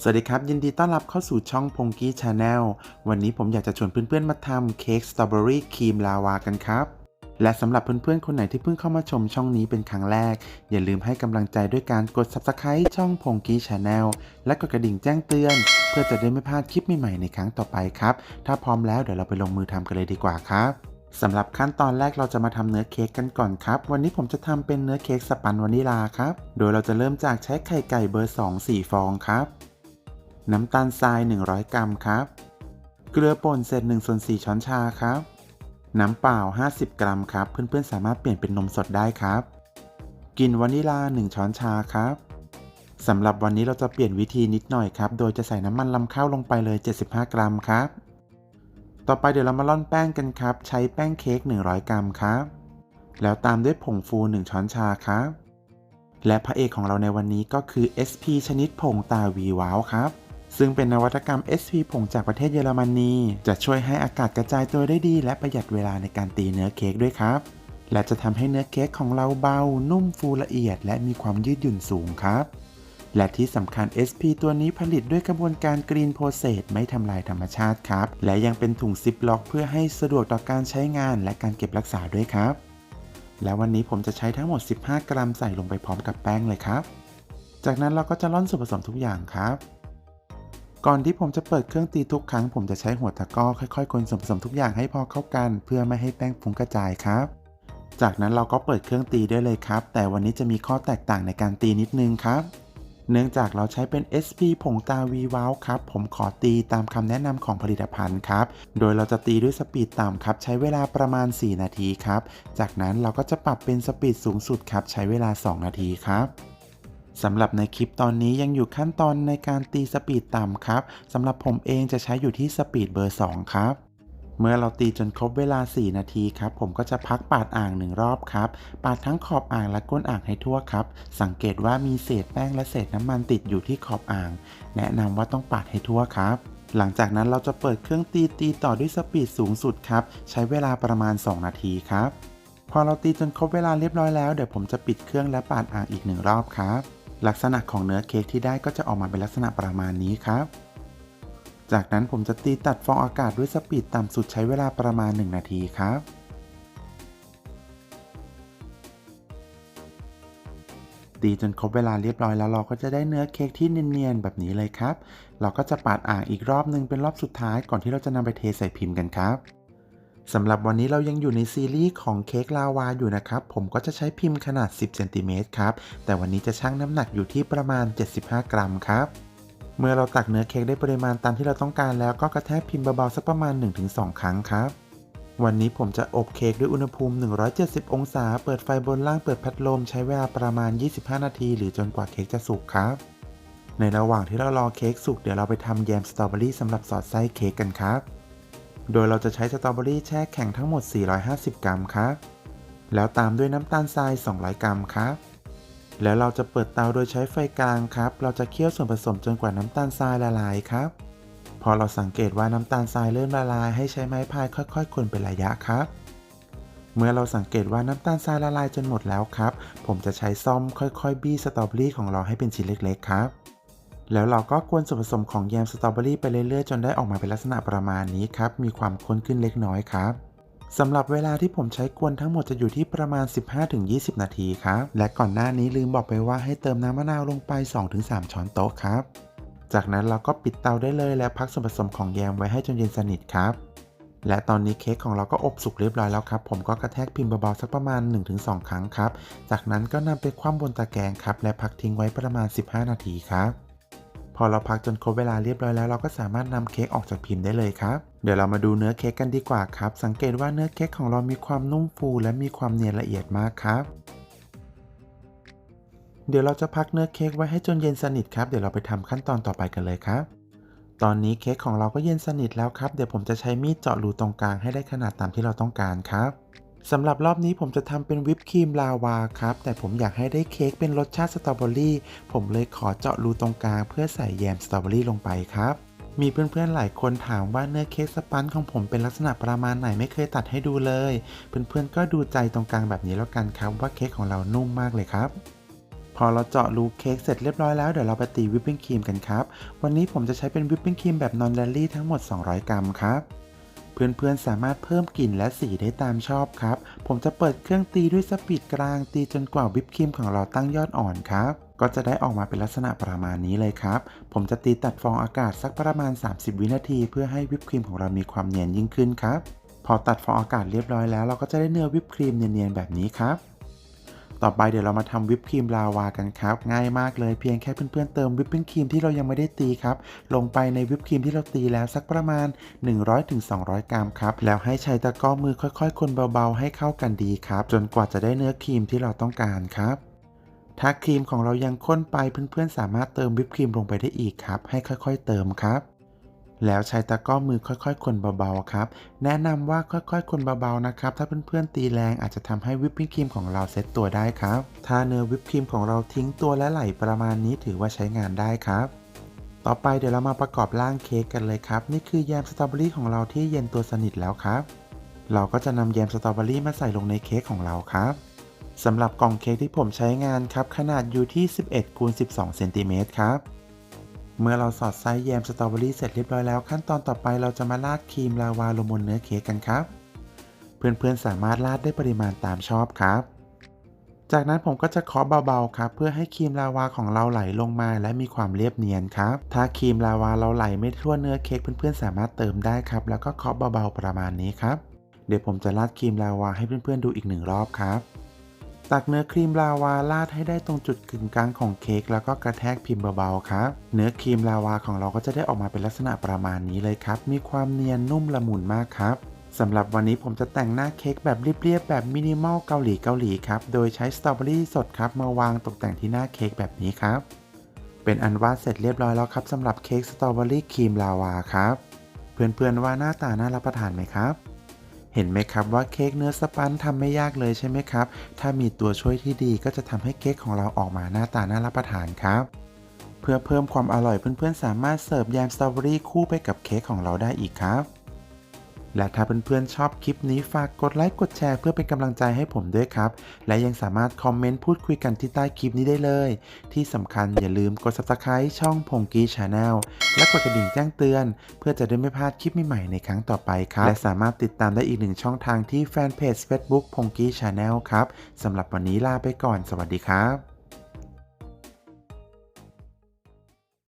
สวัสดีครับ ยินดีต้อนรับเข้าสู่ช่องพงกี้ชาแนลวันนี้ผมอยากจะชวนเพื่อนๆมาทำเค้กสตรอเบอรี่ครีมลาวากันครับ และสำหรับเพื่อนๆ คนไหนที่เพิ่งเข้ามาชมช่องนี้เป็นครั้งแรก อย่าลืมให้กำลังใจด้วยการกด Subscribe ช่องพงกี้ชาแนลและกดกระดิ่งแจ้งเตือน เพื่อจะได้ไม่พลาดคลิปใหม่ๆในครั้งต่อไปครับ ถ้าพร้อมแล้วเดี๋ยวเราไปลงมือทำกันเลยดีกว่าครับสำหรับขั้นตอนแรกเราจะมาทำเนื้อเค้กกันก่อนครับ วันนี้ผมจะทำเป็นเนื้อเค้กสปันวานิลาครับ โดยเราจะเริ่มจากใช้ไข่ไก่เบอร์ 2 4 ฟองครับ น้ำตาลทราย 100 กรัมครับ เกลือป่นเศษ1ส่วน4ช้อนชาครับ น้ำเปล่า 50 กรัมครับ เพื่อนๆ สามารถเปลี่ยนเป็นนมสดได้ครับ กลิ่นวานิลา 1 ช้อนชาครับสำหรับวันนี้เราจะเปลี่ยนวิธีนิดหน่อยครับ โดยจะใส่น้ำมันลำข้าวลงไปเลย 75 กรัมครับ ต่อไปเดี๋ยวเรามาร่อนแป้งกันครับ ใช้แป้งเค้ก 100 กรัมครับ แล้วตามด้วยผงฟู 1 ช้อนชาครับ และพระเอกของเราในวันนี้ก็คือ SP ชนิดผงตาวีว้าวครับ ซึ่งเป็นนวัตกรรม SP ผงจากประเทศเยอรมนีจะช่วยให้อากาศกระจายตัวได้ดี และประหยัดเวลาในการตีเนื้อเค้กด้วยครับ และจะทำให้เนื้อเค้กของเราเบา นุ่มฟูละเอียด และมีความยืดหยุ่นสูงครับ และที่สำคัญ SP ตัวนี้ผลิตด้วยกระบวนการกรีนโปรเซสไม่ทำลายธรรมชาติครับ และยังเป็นถุงซิปล็อก เพื่อให้สะดวกต่อการใช้งานและการเก็บรักษาด้วยครับ และวันนี้ผมจะใช้ทั้งหมด 15 กรัมใส่ลงไปพร้อมกับแป้งเลยครับ จากนั้นเราก็จะร่อนส่วนผสมทุกอย่างครับ ก่อนที่ผมจะเปิดเครื่องตีทุกครั้ง ผมจะใช้หัวตะก้อค่อยๆคนส่วนผสมทุกอย่างให้พอเข้ากัน เพื่อไม่ให้แป้งฟุ้งกระจายครับ จากนั้นเราก็เปิดเครื่องตีได้เลยครับ แต่วันนี้จะมีข้อแตกต่างในการตีนิดนึงครับ เนื่องจากเราใช้เป็น SP ผงตาวีวาวครับ ผมขอตีตามคำแนะนำของผลิตภัณฑ์ครับ โดยเราจะตีด้วยสปีดต่ำครับ ใช้เวลาประมาณ 4 นาทีครับ จากนั้นเราก็จะปรับเป็นสปีดสูงสุดครับ ใช้เวลา 2 นาทีครับ สำหรับในคลิปตอนนี้ยังอยู่ขั้นตอนในการตีสปีดต่ำครับสำหรับผมเองจะใช้อยู่ที่สปีดเบอร์ 2 ครับ เมื่อเราตีจนครบเวลา 4 นาทีครับ ผมก็จะพักปาดอ่างหนึ่งรอบครับ ปาดทั้งขอบอ่างและก้นอ่างให้ทั่วครับ สังเกตว่ามีเศษแป้งและเศษน้ำมันติดอยู่ที่ขอบอ่าง แนะนำว่าต้องปาดให้ทั่วครับหลังจากนั้นเราจะเปิดเครื่องตีตีต่อด้วยสปีดสูงสุดครับ ใช้เวลาประมาณ 2 นาทีครับ พอเราตีจนครบเวลาเรียบร้อยแล้ว เดี๋ยวผมจะปิดเครื่องและปาดอ่างอีกหนึ่งรอบครับ ลักษณะของเนื้อเค้กที่ได้ก็จะออกมาเป็นลักษณะประมาณนี้ครับ จากนั้นผมจะตีตัดฟองอากาศด้วยสปีดต่ำสุดใช้เวลาประมาณ 1 นาทีครับตีจนครบเวลาเรียบร้อยแล้วเราก็จะได้เนื้อเค้กที่เนียนๆแบบนี้เลยครับ เราก็จะปาดอ่างอีกรอบนึงเป็นรอบสุดท้ายก่อนที่เราจะนำไปเทใส่พิมพ์กันครับ สำหรับวันนี้เรายังอยู่ในซีรีส์ของเค้กลาวาอยู่นะครับ ผมก็จะใช้พิมพ์ขนาด 10 เซนติเมตรครับ แต่วันนี้จะชั่งน้ำหนักอยู่ที่ประมาณ 75 กรัมครับ เมื่อเราตักเนื้อเค้กได้ปริมาณตามที่เราต้องการแล้วก็กระแทกพิมพ์เบาๆสักประมาณ 1-2 ครั้งครับวันนี้ผมจะอบเค้กด้วยอุณหภูมิ 170 องศา เปิดไฟบนล่างเปิดพัดลม ใช้เวลาประมาณ 25 นาที หรือจนกว่าเค้กจะสุกครับ ในระหว่างที่เรารอเค้กสุกเดี๋ยวเราไปทำแยมสตรอเบอรี่สำหรับสอดไส้เค้กกันครับ โดยเราจะใช้สตรอเบอรี่แช่แข็งทั้งหมด 450 กรัมครับ แล้วตามด้วยน้ำตาลทราย 200 กรัมครับ แล้วเราจะเปิดเตาโดยใช้ไฟกลางครับ เราจะเคี่ยวส่วนผสมจนกว่าน้ำตาลทรายละลายครับ พอเราสังเกตว่าน้ำตาลทรายเริ่มละลายให้ใช้ไม้พายค่อยๆ คนเป็นระยะครับ เมื่อเราสังเกตว่าน้ำตาลทรายละลายจนหมดแล้วครับ ผมจะใช้ซ่อมค่อยๆ บี้สตรอเบอรี่ของเราให้เป็นชิ้นเล็ก ๆ ครับ แล้วเราก็กวนส่วนผสมของแยมสตรอเบอรี่ไปเรื่อยๆ จนได้ออกมาเป็นลักษณะประมาณนี้ครับ มีความข้นขึ้นเล็กน้อยครับสำหรับเวลาที่ผมใช้กวนทั้งหมดจะอยู่ที่ประมาณ 15-20 นาทีครับ และก่อนหน้านี้ลืมบอกไปว่าให้เติมน้ำมะนาวลงไป 2-3 ช้อนโต๊ะครับ จากนั้นเราก็ปิดเตาได้เลยและพักส่วนผสมของแยมไว้ให้จนเย็นสนิทครับ และตอนนี้เค้กของเราก็อบสุกเรียบร้อยแล้วครับ ผมก็กระแทกพิมพ์เบาๆสักประมาณ 1-2 ครั้งครับ จากนั้นก็นำไปคว่ำบนตะแกรงครับ และพักทิ้งไว้ประมาณ 15 นาทีครับ พอเราพักจนครบเวลาเรียบร้อยแล้วเราก็สามารถนำเค้กออกจากพิมพ์ได้เลยครับ เดี๋ยวเรามาดูเนื้อเค้กกันดีกว่าครับ สังเกตว่าเนื้อเค้กของเรามีความนุ่มฟู และมีความเนียนละเอียดมากครับ เดี๋ยวเราจะพักเนื้อเค้กไว้ให้จนเย็นสนิทครับ เดี๋ยวเราไปทำขั้นตอนต่อไปกันเลยครับ ตอนนี้เค้กของเราก็เย็นสนิทแล้วครับ เดี๋ยวผมจะใช้มีดเจาะรูตรงกลางให้ได้ขนาดตามที่เราต้องการครับ สำหรับรอบนี้ผมจะทำเป็นวิปครีมลาวาครับ แต่ผมอยากให้ได้เค้กเป็นรสชาติสตรอเบอรี่ผมเลยขอเจาะรูตรงกลางเพื่อใส่แยมสตรอเบอรี่ลงไปครับ มีเพื่อนๆหลายคนถามว่าเนื้อเค้กสปันของผมเป็นลักษณะประมาณไหนไม่เคยตัดให้ดูเลย เพื่อนๆก็ดูใจตรงกลางแบบนี้แล้วกันครับ ว่าเค้กของเรานุ่มมากเลยครับพอเราเจาะรูเค้กเสร็จเรียบร้อยแล้วเดี๋ยวเราไปตีวิปปิ้งครีมกันครับ วันนี้ผมจะใช้เป็นวิปปิ้งครีมแบบนอนแรลลี่ทั้งหมด 200 กรัมครับ เพื่อนๆสามารถเพิ่มกลิ่นและสีได้ตามชอบครับ ผมจะเปิดเครื่องตีด้วยสปีดกลางตีจนกว่าวิปครีมของเราตั้งยอดอ่อนครับ ก็จะได้ออกมาเป็นลักษณะประมาณนี้เลยครับ ผมจะตีตัดฟองอากาศสักประมาณ 30 วินาที เพื่อให้วิปครีมของเรามีความเนียนยิ่งขึ้นครับ พอตัดฟองอากาศเรียบร้อยแล้ว เราก็จะได้เนื้อวิปครีมเนียนๆแบบนี้ครับ ต่อไปเดี๋ยวเรามาทำวิปครีมลาวากันครับ ง่ายมากเลยเพียงแค่เพื่อนๆเติมวิปปิ้งครีมที่เรายังไม่ได้ตีครับ ลงไปในวิปครีมที่เราตีแล้วสักประมาณ 100-200 กรัมครับ แล้วให้ใช้ตะกร้อมือค่อยๆ คนเบาๆ ให้เข้ากันดีครับ จนกว่าจะได้เนื้อครีมที่เราต้องการครับถ้าครีมของเรายังข้นไปเพื่อนๆสามารถเติมวิปครีมลงไปได้อีกครับ ให้ค่อยๆ เติมครับ แล้วใช้ตะก้อมือค่อยๆ คนเบาๆ ครับ แนะนำว่าค่อยๆ คนเบาๆ นะครับ ถ้าเพื่อนๆ ตีแรงอาจจะทำให้วิปปิ้งครีมของเราเซ็ตตัวได้ครับ ถ้าเนื้อวิปครีมของเราทิ้งตัวและไหลประมาณนี้ถือว่าใช้งานได้ครับ ต่อไปเดี๋ยวเรามาประกอบร่างเค้กกันเลยครับ นี่คือแยมสตรอเบอรี่ของเราที่เย็นตัวสนิทแล้วครับ เราก็จะนำแยมสตรอเบอรี่มาใส่ลงในเค้กของเราครับสำหรับกล่องเค้กที่ผมใช้งานครับขนาดอยู่ที่ 11คูณ12เซนติเมตรครับ เมื่อเราสอดไส้แยมสตรอเบอรี่เสร็จเรียบร้อยแล้ว ขั้นตอนต่อไปเราจะมาราดครีมลาวาลงบนเนื้อเค้กกันครับ เพื่อนๆสามารถราดได้ปริมาณตามชอบครับ จากนั้นผมก็จะเคาะเบาๆครับ เพื่อให้ครีมลาวาของเราไหลลงมาและมีความเรียบเนียนครับ ถ้าครีมลาวาเราไหลไม่ทั่วเนื้อเค้กเพื่อนๆสามารถเติมได้ครับ แล้วก็เคาะเบาๆประมาณนี้ครับ เดี๋ยวผมจะราดครีมลาวาให้เพื่อนๆดูอีกหนึ่งรอบครับ ตักเนื้อครีมลาวาราดให้ได้ตรงจุดกึ่งกลางของเค้กแล้วก็กระแทกพิมพ์เบาๆครับเนื้อครีมลาวาของเราก็จะได้ออกมาเป็นลักษณะประมาณนี้เลยครับ มีความเนียนนุ่มละมุนมากครับสำหรับวันนี้ผมจะแต่งหน้าเค้กแบบเรียบๆแบบมินิมอลเกาหลีเกาหลีครับ โดยใช้สตรอเบอรี่สดครับมาวางตกแต่งที่หน้าเค้กแบบนี้ครับ เป็นอันว่าเสร็จเรียบร้อยแล้วครับสำหรับเค้กสตรอเบอรี่ครีมลาวาครับ เพื่อนๆว่าหน้าตาน่ารับประทานไหมครับ เห็นไหมครับว่าเค้กเนื้อสปันทำไม่ยากเลยใช่ไหมครับ ถ้ามีตัวช่วยที่ดีก็จะทำให้เค้กของเราออกมาหน้าตาน่ารับประทานครับ เพื่อเพิ่มความอร่อยเพื่อนๆสามารถเสิร์ฟแยมสตรอเบอรี่คู่ไปกับเค้กของเราได้อีกครับ และถ้าเพื่อนๆชอบคลิปนี้ฝากกดไลค์กดแชร์เพื่อเป็นกำลังใจให้ผมด้วยครับ และยังสามารถคอมเมนต์พูดคุยกันที่ใต้คลิปนี้ได้เลย ที่สำคัญอย่าลืมกด subscribe ช่องพงกี้ชาแนลและกดกระดิ่งแจ้งเตือน เพื่อจะได้ไม่พลาดคลิปใหม่ๆในครั้งต่อไปครับ และสามารถติดตามได้อีกหนึ่งช่องทางที่แฟนเพจ Facebook พงกี้ชาแนลครับสำหรับวันนี้ลาไปก่อน สวัสดีครับ